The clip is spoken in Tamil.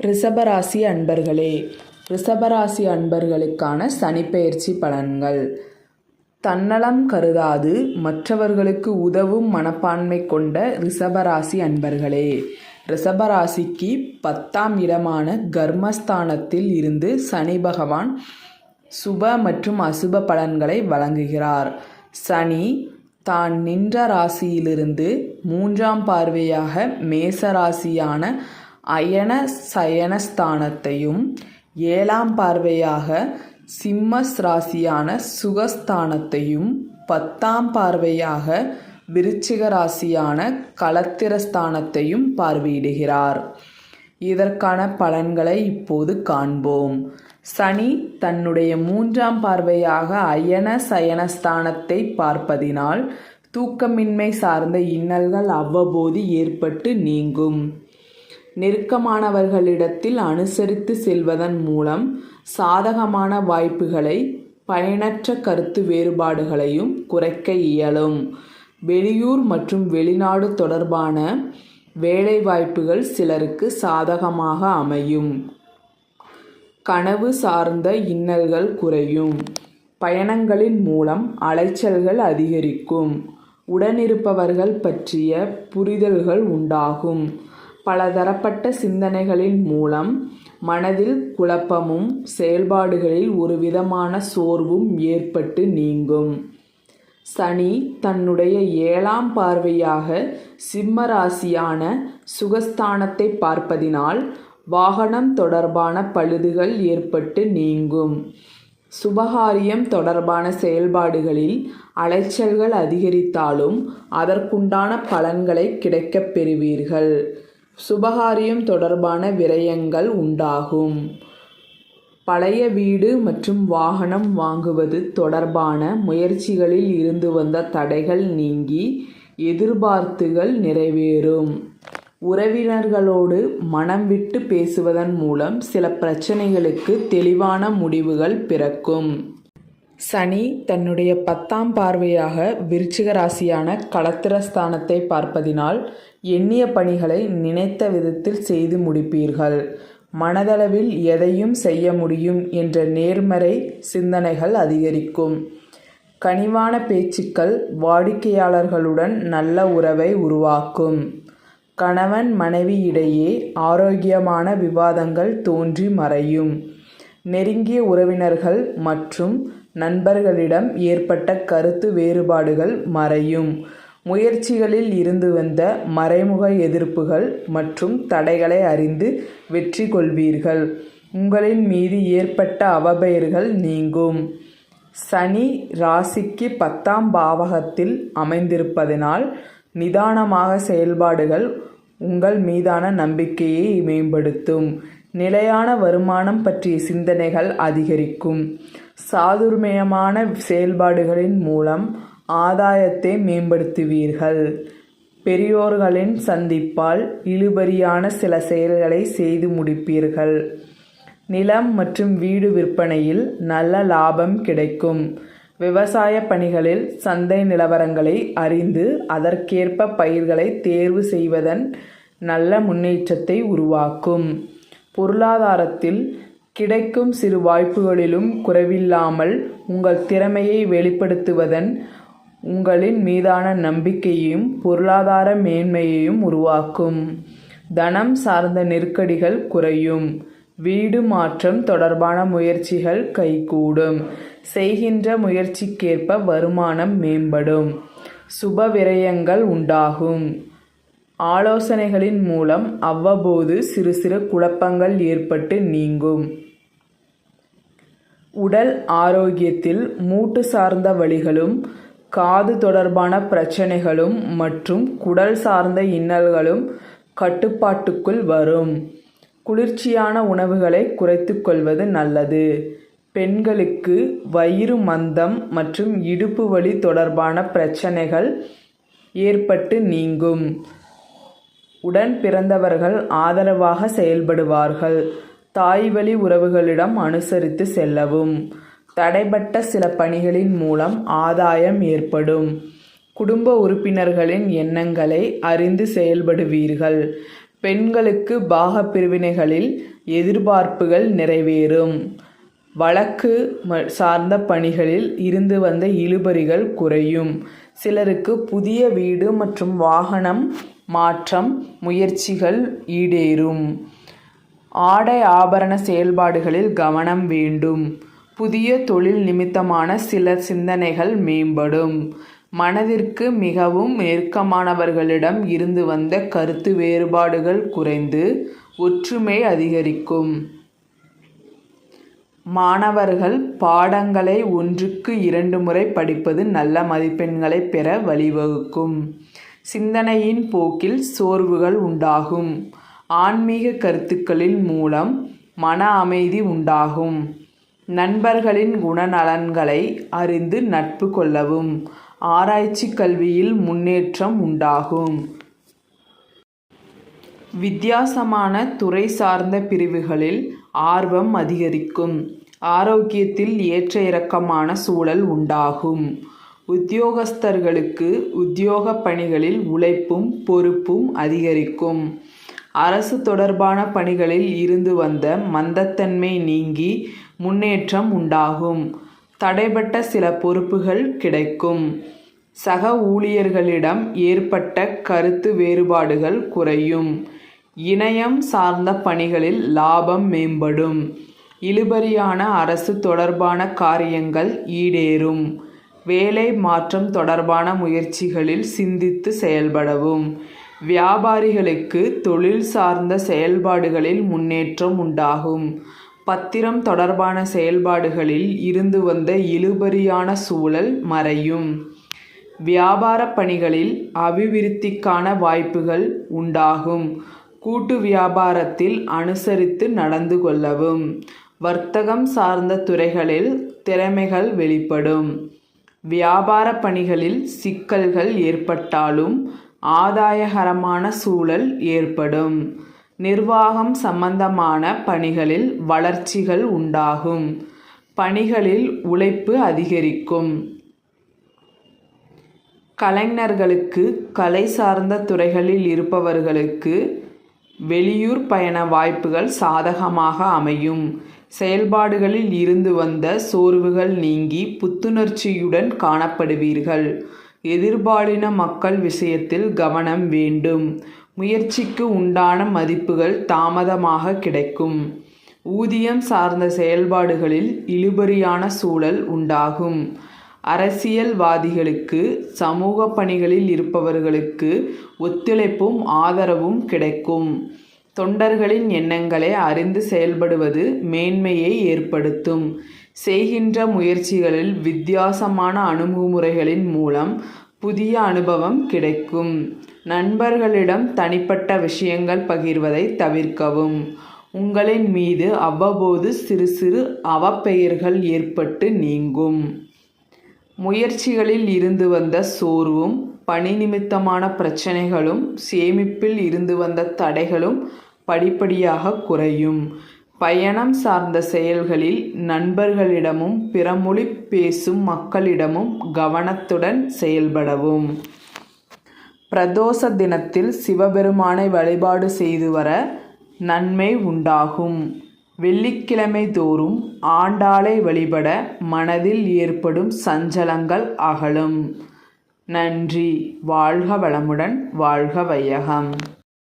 ரிஷபராசி அன்பர்களே ரிஷபராசி அன்பர்களுக்கான சனிப்பெயர்ச்சி பலன்கள். தன்னலம் கருதாது மற்றவர்களுக்கு உதவும் மனப்பான்மை கொண்ட ரிஷபராசி அன்பர்களே ரிஷபராசிக்கு பத்தாம் இடமான கர்மஸ்தானத்தில் இருந்து சனி பகவான் சுப மற்றும் அசுப பலன்களை வழங்குகிறார். சனி தான் நின்ற ராசியிலிருந்து மூன்றாம் பார்வையாக மேச ராசியான அயன சயனஸ்தானத்தையும் ஏழாம் பார்வையாக சிம்மஸ் ராசியான சுகஸ்தானத்தையும் பத்தாம் பார்வையாக விருச்சிக ராசியான களத்திரஸ்தானத்தையும் பார்வையிடுகிறார். இதற்கான பலன்களை இப்போது காண்போம். சனி தன்னுடைய மூன்றாம் பார்வையாக அயன சயனஸ்தானத்தை பார்ப்பதினால் தூக்கமின்மை சார்ந்த இன்னல்கள் அவ்வப்போது ஏற்பட்டு நீங்கும். நெருக்கமானவர்களிடத்தில் அனுசரித்து செல்வதன் மூலம் சாதகமான வாய்ப்புகளை பயனற்ற கருத்து வேறுபாடுகளையும் குறைக்க இயலும். வெளியூர் மற்றும் வெளிநாடு தொடர்பான வேலைவாய்ப்புகள் சிலருக்கு சாதகமாக அமையும். கனவு சார்ந்த இன்னல்கள் குறையும். பயணங்களின் மூலம் அலைச்சல்கள் அதிகரிக்கும். உடனிருப்பவர்கள் பற்றிய புரிதல்கள் உண்டாகும். பலதரப்பட்ட சிந்தனைகளின் மூலம் மனதில் குழப்பமும் செயல்பாடுகளில் ஒரு விதமான சோர்வும் ஏற்பட்டு நீங்கும். சனி தன்னுடைய ஏழாம் பார்வையாக சிம்ம ராசியான சுகஸ்தானத்தை பார்ப்பதினால் வாகனம் தொடர்பான பழுதுகள் ஏற்பட்டு நீங்கும். சுபகாரியம் தொடர்பான செயல்பாடுகளில் அலைச்சல்கள் அதிகரித்தாலும் அதற்குண்டான பலன்களை கிடைக்கப் பெறுவீர்கள். சுபகாரியம் தொடர்பான விரயங்கள் உண்டாகும். பழைய வீடு மற்றும் வாகனம் வாங்குவது தொடர்பான முயற்சிகளில் இருந்து வந்த தடைகள் நீங்கி எதிர்பார்த்துகள் நிறைவேறும். உறவினர்களோடு மனம் விட்டு பேசுவதன் மூலம் சில பிரச்சனைகளுக்கு தெளிவான முடிவுகள் பிறக்கும். சனி தன்னுடைய பத்தாம் பார்வையாக விருச்சிக ராசியான களத்திரஸ்தானத்தை பார்ப்பதினால் எண்ணிய பணிகளை நினைத்த விதத்தில் செய்து முடிப்பீர்கள். மனதளவில் எதையும் செய்ய முடியும் என்ற நேர்மறை சிந்தனைகள் அதிகரிக்கும். கனிவான பேச்சுக்கள் வாடிக்கையாளர்களுடன் நல்ல உறவை உருவாக்கும். கணவன் மனைவி இடையே ஆரோக்கியமான விவாதங்கள் தோன்றி மறையும். நெருங்கிய உறவினர்கள் மற்றும் நண்பர்களிடம் ஏற்பட்ட கருத்து வேறுபாடுகள் மறையும். முயற்சிகளில் இருந்து வந்த மறைமுக எதிர்ப்புகள் மற்றும் தடைகளை அறிந்து வெற்றி கொள்வீர்கள். உங்களின் மீது ஏற்பட்ட அவபெயர்கள் நீங்கும். சனி ராசிக்கு பத்தாம் பாவகத்தில் அமைந்திருப்பதனால் நிதானமாக செயல்பாடுகள் உங்கள் மீதான நம்பிக்கையை மேம்படுத்தும். நிலையான வருமானம் பற்றிய சிந்தனைகள் அதிகரிக்கும். சாதுர்மயமான செயல்பாடுகளின் மூலம் ஆதாயத்தை மேம்படுத்துவீர்கள். பெரியோர்களின் சந்திப்பால் இழுபறியான சில செயல்களை செய்து முடிப்பீர்கள். நிலம் மற்றும் வீடு விற்பனையில் நல்ல லாபம் கிடைக்கும். விவசாய பணிகளில் சந்தை நிலவரங்களை அறிந்து அதற்கேற்ப பயிர்களை தேர்வு செய்வதன் நல்ல முன்னேற்றத்தை உருவாக்கும். பொருளாதாரத்தில் கிடைக்கும் சிறு வாய்ப்புகளிலும் குறைவில்லாமல் உங்கள் திறமையை வெளிப்படுத்துவதன் உங்களின் மீதான நம்பிக்கையையும் பொருளாதார மேன்மையையும் உருவாக்கும். தனம் சார்ந்த நெருக்கடிகள் குறையும். வீடு மாற்றம் தொடர்பான முயற்சிகள் கைகூடும். செய்கின்ற முயற்சிக்கேற்ப வருமானம் மேம்படும். சுப விரயங்கள் உண்டாகும். ஆலோசனைகளின் மூலம் அவ்வப்போது சிறு சிறு குழப்பங்கள் ஏற்பட்டு நீங்கும். உடல் ஆரோக்கியத்தில் மூட்டு சார்ந்த வழிகளும் காது தொடர்பான பிரச்சனைகளும் மற்றும் குடல் சார்ந்த இன்னல்களும் கட்டுப்பாட்டுக்குள் வரும். குளிர்ச்சியான உணவுகளை குறைத்து கொள்வது நல்லது. பெண்களுக்கு வயிறு மந்தம் மற்றும் இடுப்பு வலி தொடர்பான பிரச்சனைகள் ஏற்பட்டு நீங்கும். உடன் பிறந்தவர்கள் ஆதரவாக செயல்படுவார்கள். தாய்வழி உறவுகளிடம் அனுசரித்து செல்லவும். தடைபட்ட சில பணிகளின் மூலம் ஆதாயம் ஏற்படும். குடும்ப உறுப்பினர்களின் எண்ணங்களை அறிந்து செயல்படுவீர்கள். பெண்களுக்கு பாகப்பிரிவினைகளில் எதிர்பார்ப்புகள் நிறைவேறும். வழக்கு ம- சார்ந்த பணிகளில் இருந்து வந்த இழுபறிகள் குறையும். சிலருக்கு புதிய வீடு மற்றும் வாகனம் மாற்றம் முயற்சிகள் ஈடேறும். ஆடை ஆபரண செயல்பாடுகளில் கவனம் வேண்டும். புதிய தொழில் நிமித்தமான சில சிந்தனைகள் மேம்படும். மனதிற்கு மிகவும் நெருக்கமானவர்களிடம் இருந்து வந்த கருத்து வேறுபாடுகள் குறைந்து ஒற்றுமை அதிகரிக்கும். மாணவர்கள் பாடங்களை ஒன்றுக்கு இரண்டு முறை படிப்பது நல்ல மதிப்பெண்களை பெற வழிவகுக்கும். சிந்தனையின் போக்கில் சோர்வுகள் உண்டாகும். ஆன்மீக கருத்துக்களின் மூலம் மன அமைதி உண்டாகும். நண்பர்களின் குணநலன்களை அறிந்து நட்பு கொள்ளவும். ஆராய்ச்சி கல்வியில் முன்னேற்றம் உண்டாகும். வித்தியாசமான துறை சார்ந்த பிரிவுகளில் ஆர்வம் அதிகரிக்கும். ஆரோக்கியத்தில் ஏற்ற இறக்கமான சூழல் உண்டாகும். உத்தியோகஸ்தர்களுக்கு உத்தியோக பணிகளில் உழைப்பும் பொறுப்பும் அதிகரிக்கும். அரசு தொடர்பான பணிகளில் இருந்து வந்த மந்தத்தன்மை நீங்கி முன்னேற்றம் உண்டாகும். தடைபட்ட சில பொறுப்புகள் கிடைக்கும். சக ஊழியர்களிடம் ஏற்பட்ட கருத்து வேறுபாடுகள் குறையும். இணையம் சார்ந்த பணிகளில் லாபம் மேம்படும். இழுபறியான அரசு தொடர்பான காரியங்கள் ஈடேறும். வேலை மாற்றம் தொடர்பான முயற்சிகளில் சிந்தித்து செயல்படவும். வியாபாரிகளுக்கு தொழில் சார்ந்த செயல்பாடுகளில் முன்னேற்றம் உண்டாகும். பத்திரம் தொடர்பான செயல்பாடுகளில் இருந்து வந்த இழுபறியான சூழல் மறையும். வியாபார பணிகளில் அபிவிருத்திக்கான வாய்ப்புகள் உண்டாகும். கூட்டு வியாபாரத்தில் அனுசரித்து நடந்து கொள்ளவும். வர்த்தகம் சார்ந்த துறைகளில் திறமைகள் வெளிப்படும். வியாபார பணிகளில் சிக்கல்கள் ஏற்பட்டாலும் ஆதாயகரமான சூழல் ஏற்படும். நிர்வாகம் சம்பந்தமான பணிகளில் வளர்ச்சிகள் உண்டாகும். பணிகளில் உழைப்பு அதிகரிக்கும். கலைஞர்களுக்கு கலை சார்ந்த துறைகளில் இருப்பவர்களுக்கு வெளியூர் பயண வாய்ப்புகள் சாதகமாக அமையும். செயல்பாடுகளில் இருந்து வந்த சோர்வுகள் நீங்கி புத்துணர்ச்சியுடன் காணப்படுவீர்கள். எதிர்பாலின மக்கள் விஷயத்தில் கவனம் வேண்டும். முயற்சிக்கு உண்டான மதிப்புகள் தாமதமாக கிடைக்கும். ஊதியம் சார்ந்த செயல்பாடுகளில் இழுபறியான சூழல் உண்டாகும். அரசியல்வாதிகளுக்கு சமூக பணிகளில் இருப்பவர்களுக்கு ஒத்துழைப்பும் ஆதரவும் கிடைக்கும். தொண்டர்களின் எண்ணங்களை அறிந்து செயல்படுவது மேன்மையை ஏற்படுத்தும். செய்கின்ற முயற்சிகளில் வித்தியாசமான அணுகுமுறைகளின் மூலம் புதிய அனுபவம் கிடைக்கும். நண்பர்களிடம் தனிப்பட்ட விஷயங்கள் பகிர்வதை தவிர்க்கவும். உங்களின் மீது அவ்வப்போது சிறு சிறு அவப்பெயர்கள் ஏற்பட்டு நீங்கும். முயற்சிகளில் இருந்து வந்த சோர்வும் பணி நிமித்தமான பிரச்சனைகளும் சேமிப்பில் இருந்து வந்த தடைகளும் படிப்படியாக குறையும். பயணம் சார்ந்த செயல்களில் நண்பர்களிடமும் பிறமொழி பேசும் மக்களிடமும் கவனத்துடன் செயல்படவும். பிரதோஷ தினத்தில் சிவபெருமானை வழிபாடு செய்து வர நன்மை உண்டாகும். வெள்ளிக்கிழமை தோறும் ஆண்டாளை வழிபட மனதில் ஏற்படும் சஞ்சலங்கள் அகலும். நன்றி. வாழ்க வளமுடன் வாழ்க வையகம்.